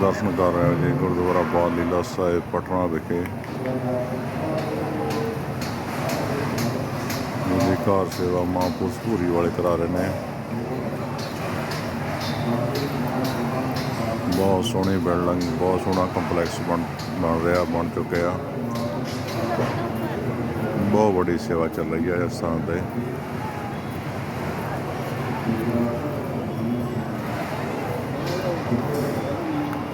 ਦਰਸ਼ਨ ਕਰ ਰਹੇ ਹਾਂ ਜੀ ਗੁਰਦੁਆਰਾ ਬਾਲ ਲੀਲਾ ਸਾਹਿਬ, ਪਟਨਾ ਵਿਖੇ। ਜੀ ਕਾਰ ਸੇਵਾ ਮਹਾਂਪੁਰਸ਼ ਪੂਰੀ ਵਾਲੇ ਕਰਾ ਰਹੇ ਨੇ। ਬਹੁਤ ਸੋਹਣੀ ਬਿਲਡਿੰਗ, ਬਹੁਤ ਸੋਹਣਾ ਕੰਪਲੈਕਸ ਬਣ ਬਣ ਰਿਹਾ, ਬਣ ਚੁੱਕਿਆ। ਬਹੁਤ ਵੱਡੀ ਸੇਵਾ ਚੱਲ ਰਹੀ ਹੈ ਇਸ ਥਾਂ ਤੇ।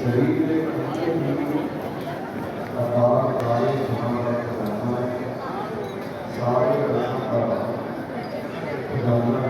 शरीर के अपार कार्य हमारा करना है सारे कर्म का खजाना